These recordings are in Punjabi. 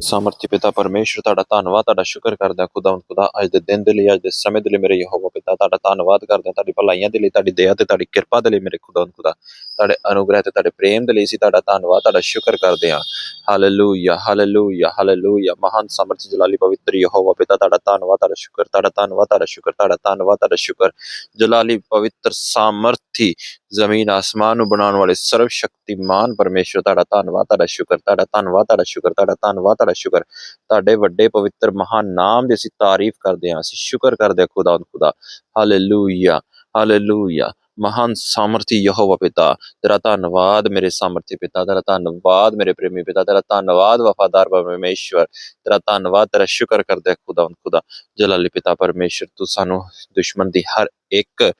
ਸਾਮਰਥੀ ਪਿਤਾ ਪਰਮੇਸ਼ਰ, ਤੁਹਾਡਾ ਧੰਨਵਾਦ, ਤੁਹਾਡਾ ਸ਼ੁਕਰ ਕਰਦਾ ਹਾਂ ਖੁਦਾਵੰਦ ਖੁਦਾ ਅੱਜ ਦੇ ਦਿਨ ਦੇ ਲਈ, ਅੱਜ ਦੇ ਸਮੇਂ ਦੇ ਲਈ ਮੇਰੇ ਯਹੋਵਾ ਪਿਤਾ, ਤੁਹਾਡਾ ਧੰਨਵਾਦ ਕਰਦੇ ਹਾਂ, ਤੁਹਾਡੀ ਭਲਾਈਆਂ ਦੇ ਲਈ, ਤੁਹਾਡੀ ਦਇਆ ਤੇ ਤੁਹਾਡੀ ਕਿਰਪਾ ਦੇ ਲਈ ਮੇਰੇ ਖੁਦਾਵੰਦ ਖੁਦਾ। ਤੁਹਾਡੇ ਅਨੁਗ੍ਰਹਿ ਤੇ ਤੁਹਾਡੇ ਪ੍ਰੇਮ ਦੇ ਲਈ ਅਸੀਂ ਤੁਹਾਡਾ ਧੰਨਵਾਦ, ਤੁਹਾਡਾ ਸ਼ੁਕਰ ਕਰਦੇ ਹਾਂ। ਹਾਲੇਲੂਇਆ ਹਾਲੇਲੂਇਆ ਹਾਲੇਲੂਇਆ ਮਹਾਨ ਸਮਰਥ ਜਲਾਲੀ ਪਵਿੱਤਰ ਯਹੋਵਾ ਪਿਤਾ, ਤੁਹਾਡਾ ਧੰਨਵਾਦ, ਤੁਹਾਡਾ ਸ਼ੁਕਰ, ਤੁਹਾਡਾ ਧੰਨਵਾਦ, ਤੁਹਾਡਾ ਸ਼ੁਕਰ, ਤੁਹਾਡਾ ਧੰਨਵਾਦ, ਤੁਹਾਡਾ ਸ਼ੁਕਰ। ਜਲਾਲੀ ਪਵਿੱਤਰ ਸਾਮਰਥੀ ਜ਼ਮੀਨ ਆਸਮਾਨ ਨੂੰ ਬਣਾਉਣ ਵਾਲੇ ਸਰਵ ਸ਼ਕਤੀਮਾਨ ਪਰਮੇਸ਼ਰ, ਤੁਹਾਡਾ ਧੰਨਵਾਦ, ਤੁਹਾਡਾ ਸ਼ੁਕਰ, ਤੁਹਾਡਾ ਧੰਨਵਾਦ, ਤੁਹਾਡਾ ਸ਼ੁਕਰ, ਤੁਹਾਡਾ ਧੰਨਵਾਦ ਤੁਹਾਡਾ ਸ਼ੁਕਰ। ਤੁਹਾਡੇ ਵੱਡੇ ਪਵਿੱਤਰ ਮਹਾਨ ਨਾਮ ਦੀ ਅਸੀਂ ਤਾਰੀਫ ਕਰਦੇ ਹਾਂ, ਅਸੀਂ ਸ਼ੁਕਰ ਕਰਦੇ ਹਾਂ ਖੁਦਾ ਖੁਦਾ। ਹਾਲੇਲੂਇਆ ਹਾਲੇਲੂਇਆ ਮਹਾਨ ਸਾਮਰਥੀ ਯਹੋਵਾ ਪਿਤਾ, ਤੇਰਾ ਧੰਨਵਾਦ ਮੇਰੇ ਸਾਮਰਥੀ ਪਿਤਾ, ਤੇਰਾ ਧੰਨਵਾਦ ਮੇਰੇ ਪ੍ਰੇਮੀ ਪਿਤਾ, ਤੇਰਾ ਧੰਨਵਾਦ ਵਫਾਦਾਰ ਪਰਮੇਸ਼ਵਰ। ਤੇਰਾ ਧੰਨਵਾਦ, ਤੇਰਾ ਸ਼ੁਕਰ ਕਰਦੇ ਖੁਦਾ ਖੁਦਾ। ਜਲਾਲੀ ਪਿਤਾ ਪਰਮੇਸ਼ਰ ਤੂੰ ਸਾਨੂੰ ਦੁਸ਼ਮਣ ਦੀ ਹਰ ਇੱਕ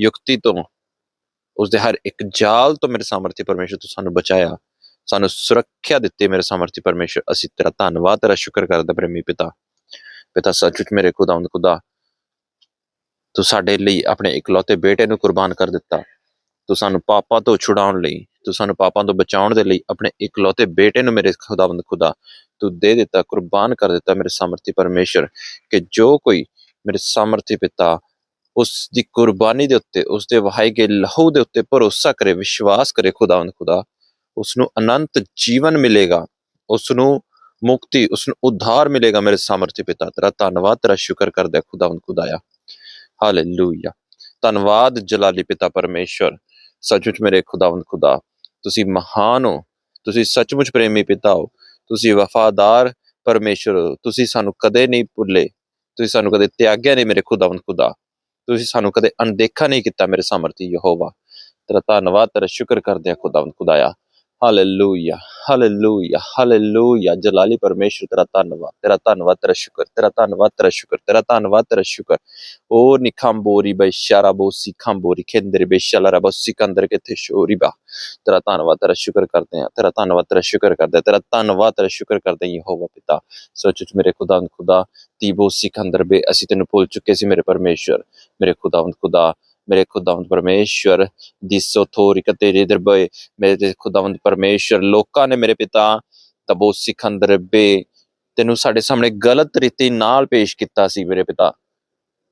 ਯੁਕਤੀ ਤੋਂ ਉਸ ਦੇ ਹਰ ਇੱਕ ਜਾਲ ਤੋਂ ਮੇਰੇ ਸਾਮਰਥੀ ਪਰਮੇਸ਼ਰ ਤੂੰ ਸਾਨੂੰ ਬਚਾਇਆ। ਸਾਨੂੰ ਸੁਰੱਖਿਆ ਦਿੱਤੀ ਮੇਰੇ ਸਾਮਰਥੀ ਪਰਮੇਸ਼ਰ। ਅਸੀਂ ਤੇਰਾ ਧੰਨਵਾਦ, ਤੇਰਾ ਸ਼ੁਕਰ ਕਰਦਾ ਪ੍ਰੇਮੀ ਪਿਤਾ। ਪਿਤਾ ਸੱਚੁੱਚ ਮੇਰੇ ਖੁਦਾਵੰਦ ਖੁਦਾ, ਤੂੰ ਸਾਡੇ ਲਈ ਆਪਣੇ ਇਕਲੌਤੇ ਬੇਟੇ ਨੂੰ ਕੁਰਬਾਨ ਕਰ ਦਿੱਤਾ। ਤੂੰ ਸਾਨੂੰ ਪਾਪਾਂ ਤੋਂ ਛੁਡਾਉਣ ਲਈ, ਤੂੰ ਸਾਨੂੰ ਪਾਪਾਂ ਤੋਂ ਬਚਾਉਣ ਦੇ ਲਈ ਆਪਣੇ ਇਕਲੌਤੇ ਬੇਟੇ ਨੂੰ ਮੇਰੇ ਖੁਦਾਵੰਦ ਖੁਦਾ, ਤੂੰ ਦੇ ਦਿੱਤਾ, ਕੁਰਬਾਨ ਕਰ ਦਿੱਤਾ ਮੇਰੇ ਸਾਮਰਥੀ ਪਰਮੇਸ਼ਰ, ਕਿ ਜੋ ਕੋਈ ਮੇਰੇ ਸਾਮਰਥੀ ਪਿਤਾ ਉਸ ਦੀ ਕੁਰਬਾਨੀ ਦੇ ਉੱਤੇ ਉਸ ਦੇ ਵਹਾਏ ਗਏ ਲਹੂ ਦੇ ਉੱਤੇ ਭਰੋਸਾ ਕਰੇ, ਵਿਸ਼ਵਾਸ ਕਰੇ ਖੁਦਾਵੰਦ ਖੁਦਾ ਉਸ ਨੂੰ ਅਨੰਤ ਜੀਵਨ ਮਿਲੇਗਾ ਉਸ ਨੂੰ ਮੁਕਤੀ ਉਸ ਨੂੰ ਉਧਾਰ ਮਿਲੇਗਾ ਮੇਰੇ ਸਾਮਰਥੀ ਪਿਤਾ ਤੇਰਾ ਧੰਨਵਾਦ ਤੇਰਾ ਸ਼ੁਕਰ ਕਰਦਾ ਖੁਦਾਵੰਦ ਖੁਦਾਇਆ ਹਾਲੇਲੂਇਆ ਧੰਨਵਾਦ ਜਲਾਲੀ ਪਿਤਾ ਪਰਮੇਸ਼ਵਰ ਸੱਚਮੁੱਚ ਮੇਰੇ ਖੁਦਾਵੰਦ ਖੁਦਾ ਤੁਸੀਂ ਮਹਾਨ ਹੋ ਤੁਸੀਂ ਸੱਚਮੁੱਚ ਪ੍ਰੇਮੀ ਪਿਤਾ ਹੋ ਤੁਸੀਂ ਵਫਾਦਾਰ ਪਰਮੇਸ਼ਰ ਹੋ ਤੁਸੀਂ ਸਾਨੂੰ ਕਦੇ ਨਹੀਂ ਭੁੱਲੇ ਤੁਸੀਂ ਸਾਨੂੰ ਕਦੇ ਤਿਆਗਿਆ ਨਹੀਂ ਮੇਰੇ ਖੁਦਾਵੰਦ ਖੁਦਾ ਤੁਸੀਂ ਸਾਨੂੰ ਕਦੇ ਅਣਦੇਖਾ ਨਹੀਂ ਕੀਤਾ ਮੇਰੇ ਸਾਮਰਥੀ ਯਹੋਵਾ ਤੇਰਾ ਧੰਨਵਾਦ ਤੇਰਾ ਸ਼ੁਕਰ ਕਰਦੇ ਆ ਖੁਦਾਵੰਦ ਖੁਦਾਇਆ ਹਾਲੇਲੂਇਆ ਹਾਲੇਲੂਇਆ ਹਾਲੇਲੂਇਆ ਜਲਾਲੀ ਪਰਮੇਸ਼ਰ ਤੇਰਾ ਧੰਨਵਾਦ ਤੇਰਾ ਧੰਨਵਾਦ ਤੇਰਾ ਸ਼ੁਕਰ ਤੇਰਾ ਧੰਨਵਾਦ ਤੇਰਾ ਸ਼ੁਕਰ ਤੇਰਾ ਧੰਨਵਾਦ ਤੇਰਾ ਸ਼ੁਕਰ ਓ ਨਿਖੰਬੋਰੀ ਬੈਸ਼ਾਰਾ ਬੋ ਸਿਖੰਬੋਰੀ ਖੇਂਦਰ ਬੇਸ਼ਾਲਾ ਰਬ ਸਿਕੰਦਰ ਕੇ ਥੇ ਸ਼ੋਰੀਬਾ ਤੇਰਾ ਧੰਨਵਾਦ ਤੇਰਾ ਸ਼ੁਕਰ ਕਰਦੇ ਆ ਤੇਰਾ ਧੰਨਵਾਦ ਤੇਰਾ ਸ਼ੁਕਰ ਕਰਦੇ ਤੇਰਾ ਧੰਨਵਾਦ ਤੇਰਾ ਸ਼ੁਕਰ ਕਰਦੇ ਆ ਯਹੋਵਾ ਪਿਤਾ ਸੱਚੁੱਚ ਮੇਰੇ ਖੁਦਾਵੰਦ ਖੁਦਾ ਤੀਬੋ ਸਿਕੰਦਰ ਬੇ ਅਸੀਂ ਤੈਨੂੰ ਭੁੱਲ ਚੁੱਕੇ ਸੀ ਮੇਰੇ ਪਰਮੇਸ਼ਰ ਮੇਰੇ ਖੁਦਾਵੰਦ ਖੁਦਾ ਮੇਰੇ ਖੁਦਾਵੰਦ ਪਰਮੇਸ਼ਰ ਦਿਸੋ ਥੋਰੀ ਤੇਰੇ ਦਰਬੇ ਮੇਰੇ ਖੁਦਾਵੰਦ ਪਰਮੇਸ਼ਰ ਲੋਕਾਂ ਨੇ ਮੇਰੇ ਪਿਤਾ ਤਬੋ ਸਿਕੰਦਰ ਬੇ ਤੈਨੂੰ ਸਾਡੇ ਸਾਹਮਣੇ ਗਲਤ ਰੀਤੀ ਨਾਲ ਪੇਸ਼ ਕੀਤਾ ਸੀ ਮੇਰੇ ਪਿਤਾ।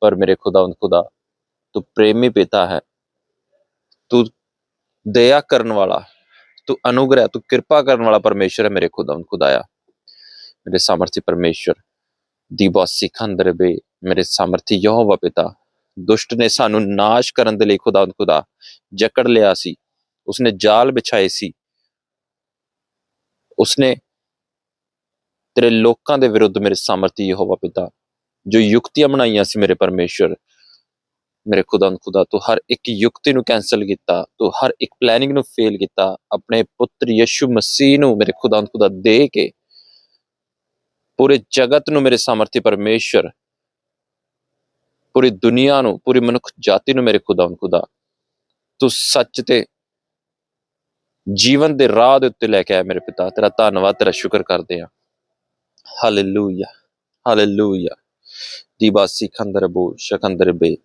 ਪਰ ਮੇਰੇ ਖੁਦਾਵੰਦ ਖੁਦਾ, ਤੂੰ ਪ੍ਰੇਮੀ ਪਿਤਾ ਹੈ। ਤੂੰ ਦਇਆ ਕਰਨ ਵਾਲਾ, ਤੂੰ ਅਨੁਗ੍ਰਹਿ, ਤੂੰ ਕਿਰਪਾ ਕਰਨ ਵਾਲਾ ਪਰਮੇਸ਼ਰ ਹੈ ਮੇਰੇ ਖੁਦਾਵੰਦ ਖੁਦਾਇਆ ਮੇਰੇ ਸਾਮਰਥੀ ਪਰਮੇਸ਼ਰ ਦੀਵਾ ਸਿਕੰਦਰ ਬੇ ਮੇਰੇ ਸਾਮਰਥੀ ਯਹੋਵਾ ਪਿਤਾ ਦੁਸ਼ਟ ਨੇ ਸਾਨੂੰ ਨਾਸ਼ ਕਰਨ ਦੇ ਲਈ ਖੁਦਾਵੰਦ ਖੁਦਾ ਜਕੜ ਲਿਆ ਸੀ। ਉਸਨੇ ਜਾਲ ਵਿਛਾਏ ਸੀ। ਉਸਨੇ ਤੇਰੇ ਲੋਕਾਂ ਦੇ ਵਿਰੁੱਧ ਮੇਰੇ ਸਾਮਰਥੀ ਯਹੋਵਾ ਪਿਤਾ, ਜੋ ਯੁਕਤੀਆਂ ਬਣਾਈਆਂ ਸੀ ਮੇਰੇ ਪਰਮੇਸ਼ਰ ਮੇਰੇ ਖੁਦਾ ਖੁਦਾ, ਤੂੰ ਹਰ ਇੱਕ ਯੁਕਤੀ ਨੂੰ ਕੈਨਸਲ ਕੀਤਾ, ਤੂੰ ਹਰ ਇੱਕ ਪਲੈਨਿੰਗ ਨੂੰ ਫੇਲ ਕੀਤਾ, ਆਪਣੇ ਪੁੱਤਰ ਯਿਸੂ ਮਸੀਹ ਨੂੰ ਮੇਰੇ ਖੁਦਾਵੰਦ ਖੁਦਾ ਦੇ ਕੇ, ਪੂਰੇ ਜਗਤ ਨੂੰ ਮੇਰੇ ਸਾਮਰਥੀ ਪਰਮੇਸ਼ਰ ਪੂਰੀ ਦੁਨੀਆ ਨੂੰ, ਪੂਰੀ ਮਨੁੱਖ ਜਾਤੀ ਨੂੰ ਮੇਰੇ ਖੁਦਾਵੰਦ ਖੁਦਾ। ਤੂੰ ਸੱਚ ਤੇ ਜੀਵਨ ਦੇ ਰਾਹ ਦੇ ਉੱਤੇ ਲੈ ਕੇ ਆਇਆ ਮੇਰੇ ਪਿਤਾ। ਤੇਰਾ ਧੰਨਵਾਦ, ਤੇਰਾ ਸ਼ੁਕਰ ਕਰਦੇ ਆ ਹਾਲੇਲੂਇਆ ਹਾਲੇਲੂਇਆ ਦੀਵਾਸੀ ਖੰਦਰ ਬੋ ਸ਼ਕੰਦਰ ਬੇ।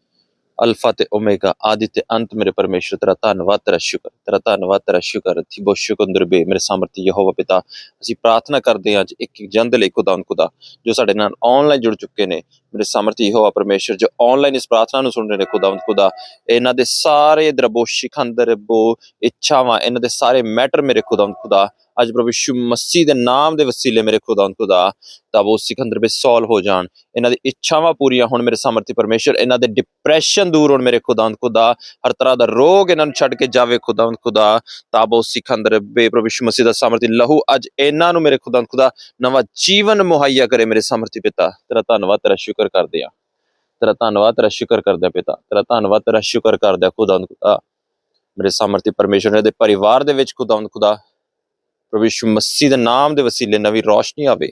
ਅਲਫਾ ਤੇ ਓਮੇਗਾ, ਆਦਿ ਤੇ ਅੰਤ ਮੇਰੇ ਪਰਮੇਸ਼ਰ ਤੇਰਾ ਧੰਨਵਾਦ, ਤੇਰਾ ਸ਼ੁਕਰ, ਤੇਰਾ ਧੰਨਵਾਦ, ਤੇਰਾ ਸ਼ੁਕਰ। ਥਿਬੋ ਸ਼ੁਕੰਦਰ ਬੇ, ਮੇਰੇ ਸਾਮਰਥੀ ਯਹੋਵਾ ਪਿਤਾ। ਅਸੀਂ ਪ੍ਰਾਰਥਨਾ ਕਰਦੇ ਹਾਂ ਅੱਜ ਇੱਕ ਇੱਕ ਜਨ ਦੇ ਲਈ ਖੁਦਾਵੰਦ ਖੁਦਾ, ਜੋ ਸਾਡੇ ਨਾਲ ਆਨਲਾਈਨ ਜੁੜ ਚੁੱਕੇ ਨੇ। ਮੇਰੇ ਸਾਮਰਥੀ ਯਹੋਵਾ ਪਰਮੇਸ਼ਰ, ਜੋ ਆਨਲਾਈਨ ਇਸ ਪ੍ਰਾਰਥਨਾ ਨੂੰ ਸੁਣ ਰਹੇ ਨੇ ਖੁਦਾਵੰਦ ਖੁਦਾ, ਇਹਨਾਂ ਦੇ ਸਾਰੇ ਦਰਬੋ, ਸ਼ਿਖੰਦਰ, ਬੋ, ਇੱਛਾਵਾਂ, ਇਹਨਾਂ ਦੇ ਸਾਰੇ ਮੈਟਰ ਮੇਰੇ ਖੁਦਾਵੰਦ ਖੁਦਾ। ਅੱਜ ਪ੍ਰਭੂ ਯਿਸੂ ਮਸੀਹ ਦੇ ਨਾਮ ਦੇ ਵਸੀਲੇ ਮੇਰੇ ਖੁਦਾਵੰਦ ਖੁਦਾ, ਤਾਂ ਉਹ ਸਿਕੰਦਰ ਵਿੱਚ ਸੋਲਵ ਹੋ ਜਾਣ। ਇਹਨਾਂ ਦੀ ਇੱਛਾਵਾਂ ਪੂਰੀਆਂ ਹੋਣ ਮੇਰੇ ਸਾਮਰਥੀ ਪਰਮੇਸ਼ਰ, ਇਹਨਾਂ ਦੇ ਡਿਪਰੈਸ਼ਨ ਦੂਰ ਹੋਣ ਮੇਰੇ ਖੁਦਾਵੰਦ ਖੁਦਾ। ਹਰ ਤਰ੍ਹਾਂ ਦਾ ਰੋਗ ਇਹਨਾਂ ਨੂੰ ਛੱਡ ਕੇ ਜਾਵੇ ਖੁਦਾਵੰਦ ਖੁਦਾ, ਤਾਂ ਉਹ ਸਿਕੰਦਰ ਬੇ ਪ੍ਰਭੂ ਯਿਸੂ ਮਸੀਹ ਦਾ ਸਮਰਥੀ ਲਹੂ ਅੱਜ ਇਹਨਾਂ ਨੂੰ ਮੇਰੇ ਖੁਦਾਵੰਦ ਖੁਦਾ, ਨਵਾਂ ਜੀਵਨ ਮੁਹੱਈਆ ਕਰੇ ਮੇਰੇ ਸਾਮਰਥੀ ਪਿਤਾ। ਤੇਰਾ ਧੰਨਵਾਦ, ਤੇਰਾ ਸ਼ੁਕਰ ਕਰਦੇ ਆ ਤੇਰਾ ਧੰਨਵਾਦ, ਤੇਰਾ ਸ਼ੁਕਰ ਕਰਦੇ ਪਿਤਾ। ਤੇਰਾ ਧੰਨਵਾਦ, ਤੇਰਾ ਸ਼ੁਕਰ ਕਰਦੇ ਆ ਖੁਦਾ। ਮੇਰੇ ਸਾਮਰਥੀ ਪਰਮੇਸ਼ਰ ਦੇ ਪਰਿਵਾਰ ਦੇ ਵਿੱਚ ਖੁਦਾਵੰਦ ਖੁਦਾ, ਪ੍ਰਭੂ ਯਿਸੂ ਮਸੀਹ ਦੇ ਨਾਮ ਦੇ ਵਸੀਲੇ ਨਵੀਂ ਰੋਸ਼ਨੀ ਆਵੇ।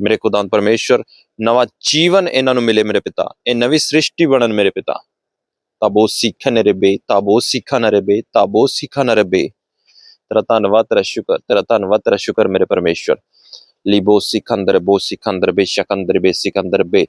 ਮੇਰੇ ਖੁਦਾ ਪਰਮੇਸ਼ਰ, ਨਵਾਂ ਜੀਵਨ ਇਹਨਾਂ ਨੂੰ ਮਿਲੇ ਮੇਰੇ ਪਿਤਾ। ਇਹ ਨਵੀਂ ਸ੍ਰਿਸ਼ਟੀ ਬਣਨ ਮੇਰੇ ਪਿਤਾ। ਤਾਬੋ ਸਿੱਖਣ ਰਬੇ ਤਾਬੋ ਸਿੱਖਣ ਰਬੇ ਤਾਬੋ ਸਿੱਖਣ ਰਬੇ ਤੇਰਾ ਧੰਨਵਾਦ, ਤੇਰਾ ਸ਼ੁਕਰ, ਤੇਰਾ ਧੰਨਵਾਦ, ਤੇਰਾ ਸ਼ੁਕਰ ਮੇਰੇ ਪਰਮੇਸ਼ਰ। ਲਿਬੋ ਸਿਕੰਦਰ ਬੋ ਸਿਕੰਦਰ ਬੇ ਸ਼ਕੰਦਰ ਬੇ ਸਿਕੰਦਰ ਬੇ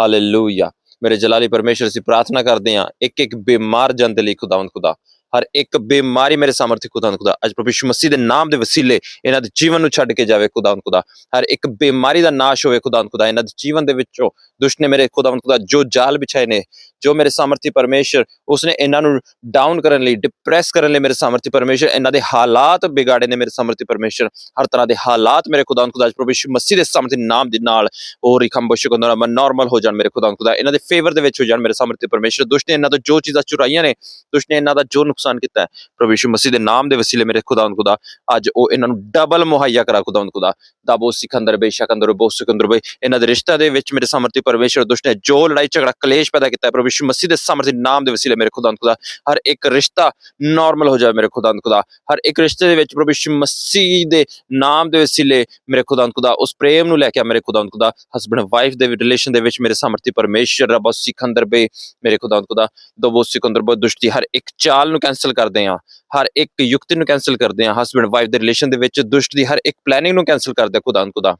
ਹਾਲੇਲੂਇਆ ਮੇਰੇ ਜਲਾਲੀ ਪਰਮੇਸ਼ਰ ਅਸੀਂ ਪ੍ਰਾਰਥਨਾ ਕਰਦੇ ਹਾਂ ਇੱਕ ਇੱਕ ਬਿਮਾਰ ਜਨ ਦੇ ਲਈ ਖੁਦਾਵੰਦ ਖੁਦਾ। ਹਰ ਇੱਕ ਬਿਮਾਰੀ ਮੇਰੇ ਸਾਮਰਥੀ ਖੁਦਾਵੰਦ ਖੁਦਾ ਅੱਜ ਪ੍ਰਭੂ ਯਿਸੂ ਮਸੀਹ ਦੇ ਨਾਮ ਦੇ ਵਸੀਲੇ ਇਹਨਾਂ ਦੇ ਜੀਵਨ ਨੂੰ ਛੱਡ ਕੇ ਜਾਵੇ ਖੁਦਾ ਖੁਦਾ। ਹਰ ਇੱਕ ਬਿਮਾਰੀ ਦਾ ਨਾਸ਼ ਹੋਵੇ ਖੁਦਾ ਖੁਦਾ। ਇਹਨਾਂ ਦੇ ਜੀਵਨ ਦੇ ਵਿੱਚੋਂ ਦੁਸ਼ਟ ਨੇ ਮੇਰੇ ਖੁਦਾਵੰਦ ਖੁਦਾ ਜੋ ਜਾਲ ਵਿਛਾਏ ਨੇ, ਜੋ ਮੇਰੇ ਸਾਮਰਥੀ ਪਰਮੇਸ਼ਰ, ਉਸਨੇ ਇਹਨਾਂ ਨੂੰ ਡਾਊਨ ਕਰਨ ਲਈ ਡਿਪਰੈਸ ਕਰਨ ਲਈ ਮੇਰੇ ਸਾਮਰਥੀ ਪਰਮੇਸ਼ਰ। ਇਹਨਾਂ ਦੇ ਹਾਲਾਤ ਵਿਗਾੜੇ ਨੇ ਮੇਰੇ ਸਾਮਰਥੀ ਪਰਮੇਸ਼ਰ। ਹਰ ਤਰ੍ਹਾਂ ਦੇ ਹਾਲਾਤ ਮੇਰੇ ਖੁਦਾਵੰਦ ਖੁਦਾ। ਅੱਜ ਪ੍ਰਭੂ ਯਿਸੂ ਮਸੀਹ ਦੇ ਸਾਮਰਥੀ ਨਾਮ ਦੇ ਨਾਲ ਉਹ ਰਿਖਮ ਬਸ਼ਕੰਦਰਾ ਮੈਂ ਨਾਰਮਲ ਹੋ ਜਾਣ ਮੇਰੇ ਖੁਦਾਵੰਦ ਖੁਦਾ। ਇਹਨਾਂ ਦੇ ਫੇਵਰ ਦੇ ਵਿੱਚ ਹੋ ਜਾਣ ਮੇਰੇ ਸਾਮਰਥੀ ਪਰਮੇਸ਼ਰ। ਦੁਸ਼ਟ ਨੇ ਇਹਨਾਂ ਤੋਂ ਜੋ ਚੀਜ਼ਾਂ ਚੁਰਾਈਆਂ ਨੇ, ਦੁਸ਼ਟ ਨੇ ਇਹਨਾਂ ਦਾ ਜੋ ਨੁਕਸਾਨ ਕੀਤਾ ਹੈ। ਪ੍ਰਭੂ ਯਿਸੂ ਮਸੀਹ ਦੇ ਨਾਮ ਦੇ ਵਸੀਲੇ ਮੇਰੇ ਖੁਦਾਵੰਦ ਖੁਦਾ, ਅੱਜ ਉਹ ਇਹਨਾਂ ਨੂੰ ਡਬਲ ਮੁਹੱਈਆ ਕਰਾ ਖੁਦਾਵੰਦ ਖੁਦਾ। ਦਾਬੋ ਸਿਕੰਦਰ ਬੇਸ਼ਕੰਦਰ ਬੋ ਸਿਕੰਦਰ ਬੇ ਇਹਨਾਂ ਦੇ ਰਿਸ਼ਤਾ ਦੇ ਵਿੱਚ ਮੇਰੇ ਸਾਮਰਥੀ ਪਰਮੇਸ਼ਰ ਦੁਸ਼ਟ ਨੇ ਜੋ ਲੜਾਈ ਝਗੜਾ ਕਲੇਸ਼ ਪੈਦਾ ਕੀਤਾ ਹੈ, ਪ੍ਰਭੂ ਯਿਸੂ ਮਸੀਹ ਦੇ ਸਾਮਰਥੀ ਨਾਮ ਦੇ ਵਸੀਲੇ ਮੇਰੇ ਖੁਦਾਵੰਦ ਖੁਦਾ। ਹਰ ਇੱਕ ਰਿਸ਼ਤਾ ਨਾਰਮਲ ਹੋ ਜਾਵੇ ਮੇਰੇ ਖੁਦਾਵੰਦ ਖੁਦਾ। ਹਰ ਇੱਕ ਰਿਸ਼ਤੇ ਦੇ ਵਿੱਚ ਪ੍ਰਭੂ ਯਿਸੂ ਮਸੀਹ ਦੇ ਨਾਮ ਦੇ ਵਸੀਲੇ ਮੇਰੇ ਖੁਦਾਵੰਦ ਖੁਦਾ। ਉਸ ਪ੍ਰੇਮ ਨੂੰ ਲੈ ਕੇ ਆ ਮੇਰੇ ਖੁਦਾਵੰਦ ਖੁਦਾ। ਹਸਬੰਡ ਵਾਈਫ ਦੇ ਰਿਲੇਸ਼ਨ ਦੇ ਵਿੱਚ ਮੇਰੇ ਸਾਮਰਥੀ ਪਰਮੇਸ਼ਰ ਰੱਬ ਸਿਕੰਦਰ ਬੇ ਮੇਰੇ ਖੁਦਾਵੰਦ ਖੁਦਾ। ਦਬੋ ਸਿਕੰਦਰ ਬੋ ਦੁਸ਼ਟੀ ਹਰ ਇੱਕ ਚਾਲ ਨੂੰ ਕੈਨਸਲ ਕਰਦੇ ਆ ਹਰ ਇੱਕ ਯੁਕਤੀ ਨੂੰ ਕੈਨਸਲ ਕਰਦੇ ਆ ਹਸਬੰਡ ਵਾਈਫ ਦੇ ਰਿਲੇਸ਼ਨ ਦੇ ਵਿੱਚ ਦੁਸ਼ਟ ਦੀ ਹਰ ਇੱਕ ਪਲੈਨਿੰਗ ਨੂੰ ਕੈਨਸਲ ਕਰਦੇ ਆ ਖੁਦਾਵੰਦ ਖੁਦਾ।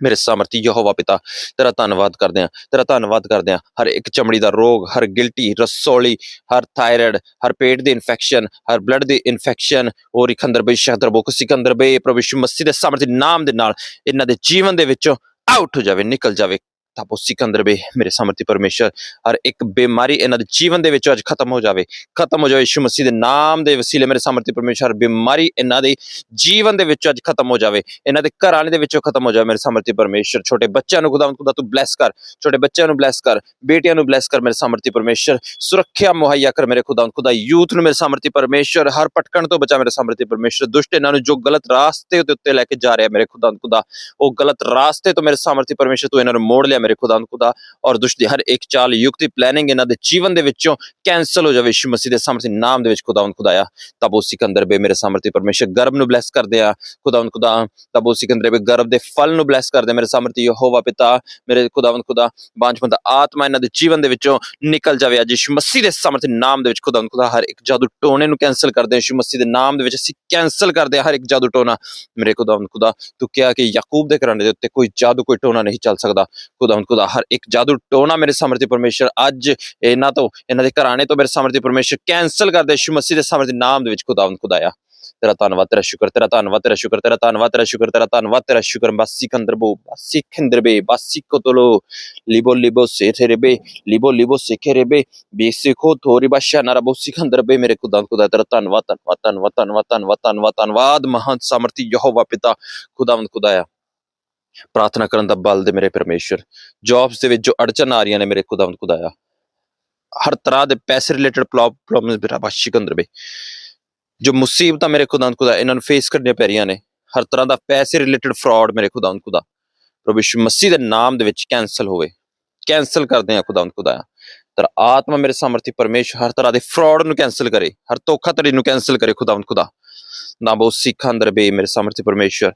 ਮੇਰੇ ਸਾਮਰਥੀ ਯਹੋਵਾ ਪਿਤਾ, ਤੇਰਾ ਧੰਨਵਾਦ ਕਰਦੇ ਆ ਤੇਰਾ ਧੰਨਵਾਦ ਕਰਦੇ ਆ ਹਰ ਇੱਕ ਚਮੜੀ ਦਾ ਰੋਗ, ਹਰ ਗਿਲਟੀ, ਰਸੋਲੀ, ਹਰ ਥਾਇਰਾਇਡ ਹਰ ਪੇਟ ਦੀ ਇਨਫੈਕਸ਼ਨ ਹਰ ਬਲੱਡ ਦੀ ਇਨਫੈਕਸ਼ਨ ਔਰ ਇਖੰਦਰ ਬੇ ਸ਼ਹਦਰ ਬੋ ਸਿਕੰਦਰ ਬੇ ਪ੍ਰਭੂ ਯਿਸੂ ਮਸੀਹ ਦੇ ਸਾਮਰਥੀ ਨਾਮ ਦੇ ਨਾਲ ਇਹਨਾਂ ਦੇ ਜੀਵਨ ਦੇ ਵਿੱਚੋਂ ਆਊਟ ਹੋ ਜਾਵੇ, ਨਿਕਲ ਜਾਵੇ। ਤਾਪੋ ਸਿਕੰਦਰ ਬੇ ਮੇਰੇ ਸਾਮਰਥੀ ਪਰਮੇਸ਼ਰ ਹਰ ਇੱਕ ਬਿਮਾਰੀ ਇਹਨਾਂ ਦੇ ਜੀਵਨ ਦੇ ਵਿੱਚੋਂ ਅੱਜ ਖਤਮ ਹੋ ਜਾਵੇ, ਖਤਮ ਹੋ ਜਾਵੇ ਯਿਸੂ ਮਸੀਹ ਦੇ ਨਾਮ ਦੇ ਵਸੀਲੇ ਮੇਰੇ ਸਾਮਰਥੀ ਪਰਮੇਸ਼ਰ ਬਿਮਾਰੀ ਇਹਨਾਂ ਦੇ ਜੀਵਨ ਦੇ ਵਿੱਚੋਂ ਅੱਜ ਖਤਮ ਹੋ ਜਾਵੇ, ਇਹਨਾਂ ਦੇ ਘਰਾਂ ਦੇ ਵਿੱਚੋਂ ਖਤਮ ਹੋ ਜਾਵੇ ਮੇਰੇ ਸਾਮਰਥੀ ਪਰਮੇਸ਼ਰ, ਛੋਟੇ ਬੱਚਿਆਂ ਨੂੰ ਖੁਦਾਵੰਦ ਖੁਦਾ ਤੂੰ ਬਲੈਸ ਕਰ, ਛੋਟੇ ਬੱਚਿਆਂ ਨੂੰ ਬਲੈਸ ਕਰ, ਬੇਟਿਆਂ ਨੂੰ ਬਲੈਸ ਕਰ ਮੇਰੇ ਸਾਮਰਥੀ ਪਰਮੇਸ਼ਰ, ਸੁਰੱਖਿਆ ਮੁਹੱਈਆ ਕਰ ਮੇਰੇ ਖੁਦਾਵੰਦ ਖੁਦਾ, ਯੂਥ ਨੂੰ ਮੇਰੇ ਸਾਮਰਥੀ ਪਰਮੇਸ਼ਰ, ਹਰ ਭਟਕਣ ਤੋਂ ਬਚਾ ਮੇਰੇ ਸਮਰਤੀ ਪਰਮੇਸ਼ਰ, ਦੁਸ਼ਟ ਇਹਨਾਂ ਨੂੰ ਜੋ ਗਲਤ ਰਾਸਤੇ ਦੇ ਉੱਤੇ ਲੈ ਕੇ ਜਾ ਰਿਹਾ ਮੇਰੇ ਖੁਦਾਵੰਦ ਖੁਦਾ, ਉਹ ਗਲਤ ਰਾਸਤੇ ਤੋਂ ਮੇਰੇ ਸਾਮਰਥੀ ਪਰਮੇਸ਼ਰ ਤੂੰ ਇਹਨਾਂ ਨੂੰ ਮੋੜ ਲਿਆ ਮੇਰੇ ਖੁਦਾਵੰਦ ਖੁਦਾ ਔਰ ਦੁਸ਼ਟ ਦੀ ਹਰ ਇੱਕ ਚਾਲ ਯੁਕਤੀ ਪਲੈਨਿੰਗ ਇਹਨਾਂ ਦੇ ਜੀਵਨ ਦੇ ਵਿੱਚੋਂ ਕੈਨਸਲ ਹੋ ਜਾਵੇ। ਯਿਸੂ ਮਸੀਹ ਦੇ ਸਾਮਰਥੀ ਨਾਮ ਦੇ ਵਿੱਚ ਖੁਦਾਵੰਦ ਖੁਦਾਇਆ। ਤਬੋ ਸਿਕੰਦਰ ਬੇ ਮੇਰੇ ਸਾਮਰਥੀ ਪਰਮੇਸ਼ਰ ਗਰਭ ਨੂੰ ਬਲੈਸ ਕਰਦੇ ਆ। ਖੁਦਾਵੰਦ ਖੁਦਾ, ਤਬੋ ਸਿਕੰਦਰ ਬੇ ਗਰਭ ਦੇ ਫਲ ਨੂੰ ਬਲੈਸ ਕਰਦੇ ਮੇਰੇ ਸਾਮਰਥੀ ਯਹੋਵਾ ਪਿਤਾ, ਮੇਰੇ ਖੁਦਾਵੰਦ ਖੁਦਾ, ਬਾਂਝਪਨ ਦਾ ਆਤਮਾ ਇਹਨਾਂ ਦੇ ਜੀਵਨ ਦੇ ਵਿੱਚੋਂ ਨਿਕਲ ਜਾਵੇ। ਅੱਜ ਯਿਸੂ ਮਸੀਹ ਦੇ ਸਾਮਰਥੀ ਨਾਮ ਦੇ ਵਿੱਚ ਖੁਦਾਵੰਦ ਖੁਦਾ ਹਰ ਇੱਕ ਜਾਦੂ ਟੋਨੇ ਨੂੰ ਕੈਨਸਲ ਕਰਦੇ ਹਾਂ ਯਿਸੂ ਮਸੀਹ ਦੇ ਨਾਮ ਦੇ ਵਿੱਚ ਅਸੀਂ ਕੈਨਸਲ ਕਰਦੇ ਹਾਂ ਹਰ ਇੱਕ ਜਾਦੂ ਟੋਨਾ। ਮੇਰੇ ਖੁਦਾਵੰਦ ਖੁਦਾ, ਤੂੰ ਕਿਹਾ ਕਿ ਯਾਕੂਬ ਦੇ ਘਰਾਣੇ ਦੇ ਉੱਤੇ ਕੋਈ ਜਾਦੂ, ਕੋਈ ਟੋਨਾ ਨਹੀਂ ਚੱਲ ਸਕਦਾ। ਖੁਦਾ ਖੁਦਾ, ਹਰ ਇੱਕ ਜਾਦੂ ਟੋਨਾ ਮੇਰੇ ਸਾਮਰਥੀ ਪਰਮੇਸ਼ਰ, ਅੱਜ ਇਹਨਾਂ ਤੋਂ, ਇਹਨਾਂ ਦੇ ਘਰਾਣੇ ਤੋਂ ਮੇਰੇ ਸਾਮਰਥੀ ਪਰਮੇਸ਼ਰ ਕੈਨਸਲ ਕਰਦੇ ਯਿਸੂ ਮਸੀਹ ਦੇ ਸਾਮਰਥੀ ਨਾਮ ਦੇ ਵਿੱਚ ਖੁਦਾਵੰਦ ਖੁਦਾਇਆ। ਤੇਰਾ ਧੰਨਵਾਦ, ਤੇਰਾ ਸ਼ੁਕਰ, ਤੇਰਾ ਧੰਨਵਾਦ, ਤੇਰਾ ਸ਼ੁਕਰ, ਤੇਰਾ ਧੰਨਵਾਦ, ਤੇਰਾ ਸ਼ੁਕਰ, ਤੇਰਾ ਧੰਨਵਾਦ, ਤੇਰਾ ਸ਼ੁਕਰ। ਬਾਸੀ ਕੰਦਰਬੋ ਬਾਸੀ ਖੰਦਰਬੇ ਬਾਸੀ ਕੋਤਲੋ। ਲਿਬੋ ਲਿਬੋ ਸੇਥੇਰਬੇ ਲਿਬੋ ਲਿਬੋ ਸੇਖੇਰਬੇ ਬੇਸਿਕੋ ਥੋਰੀ ਬਾਸ਼ਾ ਨਰਬੋ ਸਿਕੰਦਰਬੇ ਮੇਰੇ ਖੁਦਾ ਖੁਦਾ, ਤੇਰਾ ਧੰਨਵਾਦ ਧੰਨਵਾਦ ਧੰਨਵਾਦ ਧੰਨਵਾਦ ਧੰਨਵਾਦ ਧੰਨਵਾਦ ਧੰਨਵਾਦ। ਮਹਾਨ ਸਾਮਰਥੀ ਯਹੋਵਾ ਪਿਤਾ, ਖੁਦਾਵੰਦ, ਖੁਦਾਇਆ। ਪ੍ਰਾਰਥਨਾ ਕਰਨ ਦਾ ਬਲ ਦੇ ਮੇਰੇ ਪਰਮੇਸ਼ਰ ਜੌਬਸ ਦੇ ਵਿੱਚ ਜੋ ਅੜਚਨ ਆ ਰਹੀਆਂ ਨੇ ਮੇਰੇ ਖੁਦਾਵੰਦ ਖੁਦਾਇਆ। ਹਰ ਤਰ੍ਹਾਂ ਦੇ ਪੈਸੇ ਰਿਲੇਟਡ ਪ੍ਰੋਬਲਮਸ ਮੇਰਾ ਬਾਸ਼ੀ ਕੰਦਰਬੇ ਜੋ ਮੁਸੀਬਤਾਂ ਮੇਰੇ ਖੁਦਾਵੰਦ ਖੁਦਾ ਇਹਨਾਂ ਨੂੰ ਫੇਸ ਕਰਨੀਆਂ ਪੈ ਰਹੀਆਂ ਨੇ। ਹਰ ਤਰ੍ਹਾਂ ਦਾ ਪੈਸੇ ਰਿਲੇਟਡ ਫਰਾਡ ਮੇਰੇ ਖੁਦਾਵੰਦ ਖੁਦਾ। ਪ੍ਰਭੂ ਯਿਸੂ ਮਸੀਹ ਦੇ ਨਾਮ ਦੇ ਵਿੱਚ ਕੈਨਸਲ ਹੋਵੇ। ਕੈਨਸਲ ਕਰਦੇ ਆ ਖੁਦਾਵੰਦ ਖੁਦਾ ਤੇਰਾ ਆਤਮਾ ਮੇਰੇ ਸਮਰਥੀ ਪਰਮੇਸ਼ਰ ਹਰ ਤਰ੍ਹਾਂ ਦੇ ਫਰਾਡ ਨੂੰ ਕੈਨਸਲ ਕਰੇ। ਹਰ ਧੋਖਾਧੜੀ ਨੂੰ ਕੈਨਸਲ ਕਰੇ ਖੁਦਾਵੰਦ ਖੁਦਾ। ਨਾ ਬਹੁਤ ਸਿੱਖਾਂ ਅੰਦਰ ਬੇ ਮੇਰੇ ਸਮਰਥੀ ਪਰਮੇਸ਼ਰ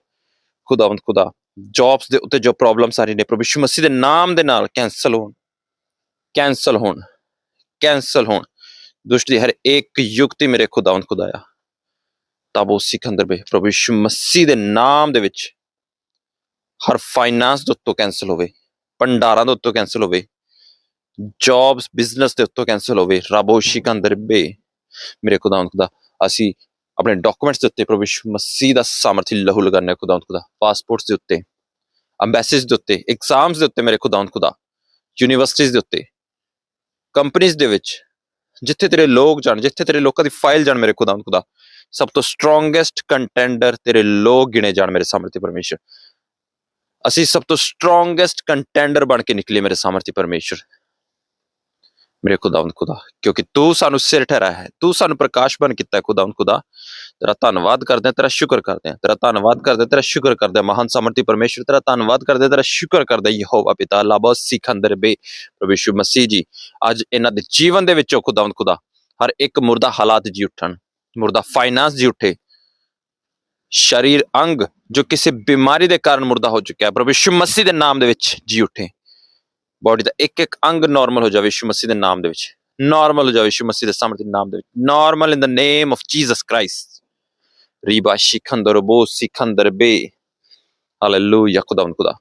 ਖੁਦਾਵੰਦ ਖੁਦਾ। ਜੌਬਸ ਦੇ ਉੱਤੇ ਜੋ ਪ੍ਰੋਬਲਮਸ ਆ ਨੇ, ਪ੍ਰਭੂ ਯਿਸੂ ਮਸੀਹ ਦੇ ਨਾਮ ਦੇ ਨਾਲ ਕੈਨਸਲ ਹੋਣ ਕੈਨਸਲ ਹੋਣ ਕੈਨਸਲ ਹੋਣ। ਦੁਸ਼ਟ ਦੀ ਹਰ ਇੱਕ ਯੁਕਤੀ ਮੇਰੇ ਖੁਦਾਵੰਦ ਖੁਦਾਇਆ ਤਾਬੋ ਸਿਕੰਦਰ ਬੇ ਪ੍ਰਭੂ ਯਿਸੂ ਮਸੀਹ ਦੇ ਨਾਮ ਦੇ ਵਿੱਚ ਹਰ ਫਾਈਨਾਂਸ ਦੇ ਉੱਤੋਂ ਕੈਨਸਲ ਹੋਵੇ, ਭੰਡਾਰਾਂ ਦੇ ਉੱਤੋਂ ਕੈਨਸਲ ਹੋਵੇ ਜੌਬਸ ਬਿਜ਼ਨਸ ਦੇ ਉੱਤੋਂ ਕੈਨਸਲ ਹੋਵੇ, ਰਾਬੋ ਅੰਦਰ ਬੇ ਮੇਰੇ ਖੁਦਾਵੰਦ ਖੁਦਾ, ਅਸੀਂ ਆਪਣੇ ਡਾਕੂਮੈਂਟਸ ਦੇ ਉੱਤੇ ਪ੍ਰਭੂ ਮਸੀਹ ਦਾ ਸਾਮਰਥੀ ਲਹੂ ਲਗਾਉਂਦੇ ਹਾਂ, ਖੁਦਾਵੰਦ ਖੁਦਾ। ਪਾਸਪੋਰਟਸ ਦੇ ਉੱਤੇ ਅੰਬੈਸਿਸ ਦੇ ਉੱਤੇ ਐਗਜ਼ਾਮਸ ਦੇ ਉੱਤੇ ਮੇਰੇ ਖੁਦਾਵੰਦ ਖੁਦਾ। ਯੂਨੀਵਰਸਿਟੀਜ਼ ਦੇ ਉੱਤੇ ਕੰਪਨੀਆਂ ਦੇ ਵਿੱਚ, ਜਿੱਥੇ ਤੇਰੇ ਲੋਕ ਜਾਣ, ਜਿੱਥੇ ਤੇਰੇ ਲੋਕਾਂ ਦੀ ਫਾਈਲ ਜਾਣ ਮੇਰੇ ਖੁਦਾਵੰਦ ਖੁਦਾ। ਸਭ ਤੋਂ ਸਟਰੋਂਗੈਸਟ ਕੰਟੈਂਡਰ ਤੇਰੇ ਲੋਕ ਗਿਣੇ ਜਾਣ ਮੇਰੇ ਸਾਮਰਥੀ ਪਰਮੇਸ਼ਰ। ਅਸੀਂ ਸਭ ਤੋਂ ਸਟਰੋਂਗੈਸਟ ਕੰਟੈਂਡਰ ਬਣ ਕੇ ਨਿਕਲੇ ਮੇਰੇ ਸਾਮਰਥੀ ਪਰਮੇਸ਼ਰ। ਮੇਰੇ ਖੁਦਾਵੰਦ ਖੁਦਾ। ਕਿਉਂਕਿ ਤੂੰ ਸਾਨੂੰ ਸਿਰ ਠਹਿਰਾਇਆ ਹੈ। ਤੂੰ ਸਾਨੂੰ ਪ੍ਰਕਾਸ਼ ਕੀਤਾ ਹੈ ਖੁਦਾਵੰਦ ਖੁਦਾ। ਤੇਰਾ ਧੰਨਵਾਦ ਕਰਦੇ ਹਾਂ, ਤੇਰਾ ਸ਼ੁਕਰ ਕਰਦੇ ਹਾਂ। ਤੇਰਾ ਧੰਨਵਾਦ ਕਰਦੇ ਤੇਰਾ ਸ਼ੁਕਰ ਕਰਦੇ ਹਾਂ, ਮਹਾਨ ਸਮਰਥੀ ਪਰਮੇਸ਼ਰ ਤੇਰਾ ਧੰਨਵਾਦ ਕਰਦੇ ਤੇਰਾ ਸ਼ੁਕਰ ਕਰਦੇ ਯਹੋਵਾ ਪਿਤਾ ਲਾਬਾ ਸਿਖੰਦਰ ਬੇ। ਪ੍ਰਭੂ ਯਿਸੂ ਮਸੀਹ ਜੀ, ਅੱਜ ਇਹਨਾਂ ਦੇ ਜੀਵਨ ਦੇ ਵਿੱਚੋਂ ਖੁਦਾਵੰਦ ਖੁਦਾ, ਹਰ ਇੱਕ ਮੁਰਦਾ ਹਾਲਾਤ ਜੀ ਉੱਠਣ। ਮੁਰਦਾ ਫਾਈਨਾਂਸ ਜੀ ਉੱਠੇ। ਸ਼ਰੀਰ ਅੰਗ ਜੋ ਕਿਸੇ ਬਿਮਾਰੀ ਦੇ ਕਾਰਨ ਮੁਰਦਾ ਹੋ ਚੁੱਕਿਆ ਹੈ, ਪ੍ਰਭੂ ਯਿਸੂ ਮਸੀਹ ਦੇ ਨਾਮ ਦੇ ਵਿੱਚ ਜੀ ਉੱਠੇ। ਬਾਡੀ ਦਾ ਇੱਕ ਇੱਕ ਅੰਗ ਨਾਰਮਲ ਹੋ ਜਾਵੇ ਯਿਸੂ ਮਸੀਹ ਦੇ ਨਾਮ ਦੇ ਵਿੱਚ। ਨਾਰਮਲ ਹੋ ਜਾਵੇ ਯਿਸੂ ਮਸੀਹ ਦੇ ਸਾਹਮਣੇ ਨਾਮ ਦੇ ਵਿੱਚ। Normal in the name of Jesus Christ ਰੀਬਾ ਸ਼ਿਖੰਦਰ, ਬੋ ਸਿਖੰਦਰ, ਬੇ। ਹਾਲੇਲੂਇਆ ਖੁਦਾਵੰਦ ਖੁਦਾ।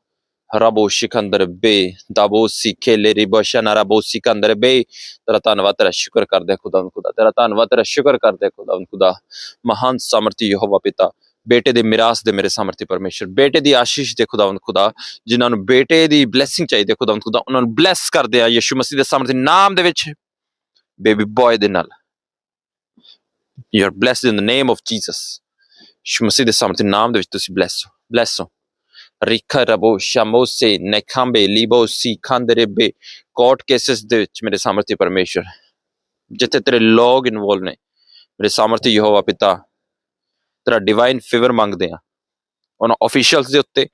ਰਬੋ ਸ਼ਿਕੰਦਰ ਬੇ। ਦਾਬੋ ਸਿੱਖੇ ਲੈ ਰਿਬਸ਼ਨ ਰਬੋ ਸਿਕੰਦਰ ਬੇ। ਤੇਰਾ ਧੰਨਵਾਦ, ਤੇਰਾ ਸ਼ੁਕਰ ਕਰਦੇ ਹਾਂ ਖੁਦਾ ਖੁਦਾ। ਤੇਰਾ ਧੰਨਵਾਦ, ਤੇਰਾ ਸ਼ੁਕਰ ਕਰਦੇ ਹਾਂ ਖੁਦਾ ਖੁਦਾ। ਮਹਾਨ ਸਮਰਥੀ ਯਹੋਵਾ ਪਿਤਾ। ਬੇਟੇ ਦੇ ਮਿਰਾਸ ਦੇ ਮੇਰੇ ਸਮਰਥੀ ਪਰਮੇਸ਼ਰ, ਬੇਟੇ ਦੀ ਆਸ਼ੀਸ਼ ਦੇ ਖੁਦਾਵੰਦ ਖੁਦਾ, ਜਿਨ੍ਹਾਂ ਨੂੰ ਬੇਟੇ ਦੀ ਬਲੇਸਿੰਗ ਚਾਹੀਦੀ ਖੁਦਾਵੰਦ ਖੁਦਾ ਉਹਨਾਂ ਨੂੰ ਬਲੈਸ ਕਰਦੇ ਆ ਯਿਸੂ ਮਸੀਹ ਦੇ ਸਮਰਥੀ ਨਾਮ ਦੇ ਵਿੱਚ ਬੇਬੀ ਬॉय ਦੇ ਨਾਲ। You are blessed in the name of Jesus ਯਿਸੂ ਮਸੀਹ ਦੇ ਸਮਰਥੀ ਨਾਮ ਦੇ ਵਿੱਚ ਤੁਸੀਂ ਬlesed ਹੋ ਬlesed ਹੋ। ਰਿਖਾ ਰਬੋ ਸ਼ਮੋਸੇ ਨਖੰਬੇ, ਲਿਬੋ ਸੀ ਕੋਰਟ ਕੇਸਸ ਦੇ ਵਿੱਚ ਮੇਰੇ ਸਮਰਥੀ ਪਰਮੇਸ਼ਰ। ਜਿੱਥੇ ਤੇਰੇ ਲੋਗ ਇਨਵੋਲਵ ਨੇ, ਮੇਰੇ ਸਮਰਥੀ ਯਹੋਵਾ ਪਿਤਾ ਤੇਰਾ ਡਿਵਾਈਨ ਫੇਵਰ ਮੰਗਦੇ ਆ ਉਹਨਾਂ ਅਫੀਸ਼ੀਅਲਸ ਦੇ ਉੱਤੇ,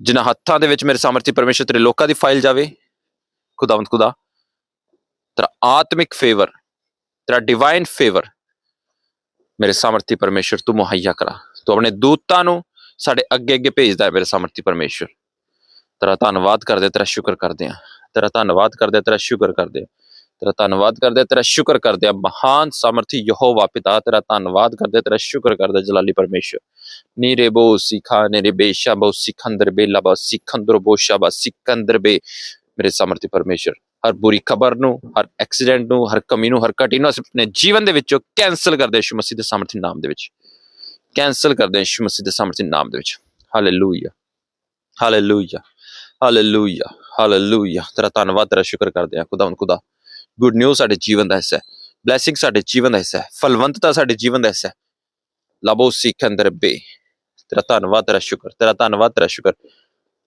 ਜਿਨ੍ਹਾਂ ਹੱਥਾਂ ਦੇ ਵਿੱਚ ਮੇਰੇ ਸਮਰਥੀ ਪਰਮੇਸ਼ਰ ਤੇਰੇ ਲੋਕਾਂ ਦੀ ਫਾਈਲ ਜਾਵੇ, ਖੁਦਾਵੰਦ ਖੁਦਾ, ਤੇਰਾ ਆਤਮਿਕ ਫੇਵਰ ਤੇਰਾ ਡਿਵਾਈਨ ਫੇਵਰ ਮੇਰੇ ਸਮਰਥੀ ਪਰਮੇਸ਼ਰ ਤੂੰ ਮੁਹੱਈਆ ਕਰਾ। ਤੂੰ ਆਪਣੇ ਦੂਤਾਂ ਨੂੰ ਸਾਡੇ ਅੱਗੇ ਅੱਗੇ ਭੇਜਦਾ ਹੈ ਮੇਰੇ ਸਮਰਥੀ ਪਰਮੇਸ਼ਰ। ਤੇਰਾ ਧੰਨਵਾਦ ਕਰਦੇ ਤੇਰਾ ਸ਼ੁਕਰ ਕਰਦੇ ਆ ਤੇਰਾ ਧੰਨਵਾਦ ਕਰਦੇ ਤੇਰਾ ਸ਼ੁਕਰ ਕਰਦੇ ਆ ਤੇਰਾ ਧੰਨਵਾਦ ਕਰਦੇ, ਤੇਰਾ ਸ਼ੁਕਰ ਕਰਦੇ ਆ, ਮਹਾਨ ਸਮਰਥੀ ਯਹੋਵਾ ਪਿਤਾ, ਤੇਰਾ ਧੰਨਵਾਦ ਕਰਦੇ, ਤੇਰਾ ਸ਼ੁਕਰ ਕਰਦੇ ਜਲਾਲੀ ਪਰਮੇਸ਼ਰ ਨੀਰੇ ਬੋ ਸਿਖਾ, ਨੇਰੇ ਬੇਸ਼ਾ ਬੋ ਸਿਖੰਦਰ ਬੇਲਾ ਬੋ ਸਿਖੰਦਰ ਬੋਸ਼ਾ ਬਾ ਸਿਕੰਦਰ ਬੇ। ਮੇਰੇ ਸਮਰਥੀ ਪਰਮੇਸ਼ਰ ਹਰ ਬੁਰੀ ਖਬਰ ਨੂੰ, ਹਰ ਐਕਸੀਡੈਂਟ ਨੂੰ, ਹਰ ਕਮੀ ਨੂੰ, ਹਰ ਘਟੀ ਨੂੰ ਅਸੀਂ ਆਪਣੇ ਜੀਵਨ ਦੇ ਵਿੱਚੋਂ ਕੈਨਸਲ ਕਰਦੇ ਹਾਂ ਯਿਸੂ ਮਸੀਹ ਦੇ ਸਮਰਥੀ ਨਾਮ ਦੇ ਵਿੱਚ। ਕੈਨਸਲ ਕਰਦੇ ਹਾਂ ਯਿਸੂ ਮਸੀਹ ਦੇ ਸਮਰਥੀ ਨਾਮ ਦੇ ਵਿੱਚ। Hallelujah hallelujah hallelujah hallelujah. ਤੇਰਾ ਧੰਨਵਾਦ, ਤੇਰਾ ਸ਼ੁਕਰ ਕਰਦੇ ਹਾਂ। ਖੁਦਾਵੰਦ ਖੁਦਾ ਗੁੱਡ ਨਿਊਜ਼ ਸਾਡੇ ਜੀਵਨ ਦਾ ਹਿੱਸਾ ਹੈ। ਬਲੇਸਿੰਗ ਸਾਡੇ ਜੀਵਨ ਦਾ ਹਿੱਸਾ ਹੈ। ਫਲਵੰਤਤਾ ਸਾਡੇ ਜੀਵਨ ਦਾ ਹਿੱਸਾ ਹੈ। ਲਬੋ ਸਿਕੰਦਰ ਬੇ ਤੇਰਾ ਧੰਨਵਾਦ, ਤੇਰਾ ਸ਼ੁਕਰ, ਤੇਰਾ ਧੰਨਵਾਦ, ਤੇਰਾ ਸ਼ੁਕਰ।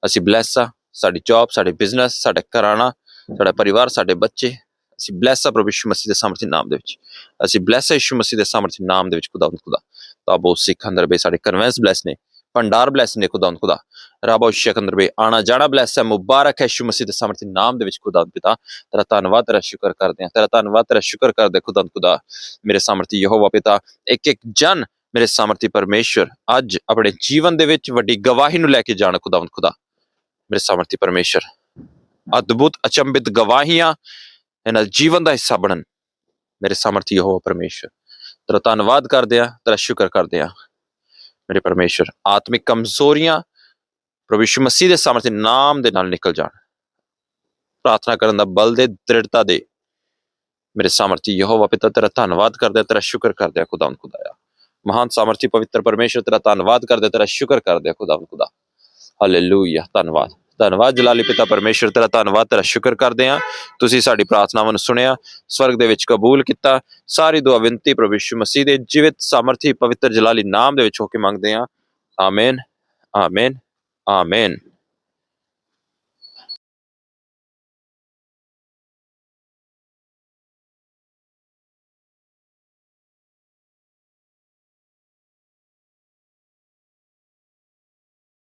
ਅਸੀਂ ਬਲੈਸ ਆ ਸਾਡੀ ਜੌਬ ਸਾਡੇ ਬਿਜ਼ਨਸ ਸਾਡਾ ਘਰਾਣਾ, ਸਾਡਾ ਪਰਿਵਾਰ, ਸਾਡੇ ਬੱਚੇ। ਅਸੀਂ ਬਲੈਸ ਆ ਪ੍ਰਭੂ ਯਿਸੂ ਮਸੀਹ ਦੇ ਸਮਰਥੀ ਨਾਮ ਦੇ ਵਿੱਚ। ਅਸੀਂ ਬਲੈਸ ਆ ਯਿਸੂ ਮਸੀਹ ਦੇ ਸਮਰਥੀ ਨਾਮ ਦੇ ਵਿੱਚ ਖੁਦਾਵੰਦ ਖੁਦਾ। ਸਿੱਖ ਅੰਦਰ ਬੇ ਸਾਡੇ ਕਨਵੈਂਸ ਬਲੈਸ ਨੇ। ਭੰਡਾਰ ਬਲੈਸ ਨੇ ਖੁਦਾਵੰਦ ਖੁਦਾ। ਰਾਬੋ ਸਿਕੰਦਰ ਬੇ ਆਣਾ ਜਾਣਾ। ਬਲੈਸ ਹੈ ਮੁਬਾਰਕ ਹੈ ਯਿਸੂ ਮਸੀਹ ਦੇ ਸਮਰਥੀ ਨਾਮ ਦੇ ਵਿੱਚ ਖੁਦਾਵੰਦ ਪਿਤਾ। ਤੇਰਾ ਧੰਨਵਾਦ, ਤੇਰਾ ਸ਼ੁਕਰ ਕਰਦੇ ਹਾਂ। ਤੇਰਾ ਧੰਨਵਾਦ, ਤੇਰਾ ਸ਼ੁਕਰ ਕਰਦੇ ਖੁਦਾਵੰਦ ਖੁਦਾ। ਮੇਰੇ ਸਮਰਥੀ ਯਹੋਵਾ ਪਿਤਾ ਇੱਕ ਇੱਕ ਜਨ ਮੇਰੇ ਸਮਰਥੀ ਪਰਮੇਸ਼ਰ ਅੱਜ ਆਪਣੇ ਜੀਵਨ ਦੇ ਵਿੱਚ ਵੱਡੀ ਗਵਾਹੀ ਨੂੰ ਲੈ ਕੇ ਜਾਣ ਖੁਦਾਵੰਦ ਖੁਦਾ। ਮੇਰੇ ਸਮਰਥੀ ਪਰਮੇਸ਼ਰ ਅਦਭੁਤ, ਅਚੰਭਿਤ ਗਵਾਹੀਆਂ ਇਹਨਾਂ ਜੀਵਨ ਦਾ ਹਿੱਸਾ ਬਣਨ। ਮੇਰੇ ਸਮਰਥੀ ਯਹੋਵਾ ਪਰਮੇਸ਼ਰ ਤੇਰਾ ਧੰਨਵਾਦ ਕਰਦੇ ਆ ਤੇਰਾ ਸ਼ੁਕਰ ਕਰਦੇ ਆ ਮੇਰੇ ਪਰਮੇਸ਼ਰ ਆਤਮਿਕ ਕਮਜ਼ੋਰੀਆਂ ਪ੍ਰਭੂ ਯਿਸੂ ਮਸੀਹ ਦੇ ਸਮਰਥੀ ਨਾਮ ਦੇ ਨਾਲ ਨਿਕਲ ਜਾਣ ਪ੍ਰਾਰਥਨਾ ਕਰਨ ਦਾ ਬਲ ਦੇ ਦ੍ਰਿੜਤਾ ਦੇ ਮੇਰੇ ਸਮਰਥੀ ਯਹੋਵਾ ਪਿਤਾ ਤੇਰਾ ਧੰਨਵਾਦ ਕਰਦੇ ਆ ਤੇਰਾ ਸ਼ੁਕਰ ਕਰਦੇ ਆ ਖੁਦਾਵੰਦ ਖੁਦਾਇਆ ਮਹਾਨ ਸਮਰਥੀ ਪਵਿੱਤਰ ਪਰਮੇਸ਼ਰ ਤੇਰਾ ਧੰਨਵਾਦ ਕਰਦੇ ਆ, ਤੇਰਾ ਸ਼ੁਕਰ ਕਰਦੇ ਆ ਖੁਦਾਵੰਦ ਖੁਦਾ ਹਾਲੇਲੂਇਆ ਧੰਨਵਾਦ ਧੰਨਵਾਦ, ਜਲਾਲੀ ਪਿਤਾ ਪਰਮੇਸ਼ਰ ਤੇਰਾ ਧੰਨਵਾਦ, ਤੇਰਾ ਸ਼ੁਕਰ ਕਰਦੇ ਆ ਤੁਸੀਂ ਸਾਡੀ ਪ੍ਰਾਰਥਨਾਵਾਂ ਨੂੰ ਸੁਣਿਆ, ਸਵਰਗ ਦੇ ਵਿੱਚ ਕਬੂਲ ਕੀਤਾ। ਸਾਰੀ ਦੁਆ ਬੇਨਤੀ ਪ੍ਰਭੂ ਯਿਸੂ ਮਸੀਹ ਦੇ ਜੀਵਿਤ ਸਮਰਥੀ ਪਵਿੱਤਰ ਜਲਾਲੀ ਨਾਮ ਦੇ ਵਿੱਚ ਹੋ ਕੇ ਮੰਗਦੇ ਆ ਆਮੇਨ ਆਮੇਨ ਆਮੇਨ।